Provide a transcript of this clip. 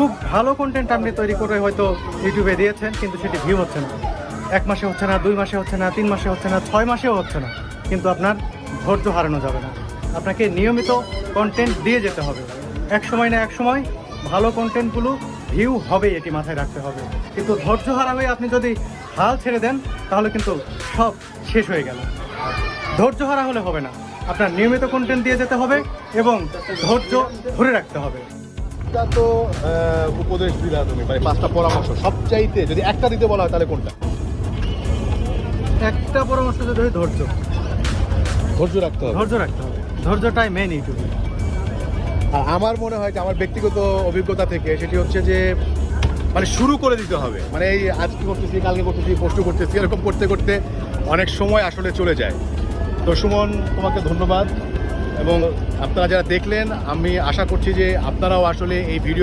খুব ভালো কন্টেন্ট আপনি তৈরি করে হয়তো ইউটিউবে দিয়েছেন, কিন্তু সেটি ভিউ হচ্ছে না। এক মাসে হচ্ছে না, দুই মাসে হচ্ছে না, তিন মাসে হচ্ছে না, ছয় মাসেও হচ্ছে না। কিন্তু আপনার ধৈর্য হারানো যাবে না। আপনাকে নিয়মিত কন্টেন্ট দিয়ে যেতে হবে। এক সময় না এক সময় ভালো কন্টেন্টগুলো ভিউ হবে এটি মাথায় রাখতে হবে। কিন্তু ধৈর্য হারা হয়ে আপনি যদি হাল ছেড়ে দেন, তাহলে কিন্তু সব শেষ হয়ে গেল। ধৈর্য হারা হলে হবে না। আপনার নিয়মিত কন্টেন্ট দিয়ে যেতে হবে এবং ধৈর্য ধরে রাখতে হবে। এটা তো উপদেশ দিলা তুমি মানে পাঁচটা পরামর্শ। সবচাইতে যদি একটা দিতে বলা হয় তাহলে কোনটা? একটা পরামর্শ যদি হয় ধৈর্য। ধৈর্য রাখতে হবে। ধৈর্য রাখতে হবে। ধৈর্যটাই মেন ইউটিউবে আর আমার মনে হয় যে আমার ব্যক্তিগত অভিজ্ঞতা থেকে সেটি হচ্ছে যে মানে শুরু করে দিতে হবে। মানে এই আজকে করতেছি কালকে করতেছি পোস্ট করতেছি এরকম করতে করতে অনেক সময় আসলে চলে যায়। তো সুমন তোমাকে ধন্যবাদ। এবং আপনারা যারা দেখলেন আমি আশা করছি যে আপনারাও আসলে এই ভিডিও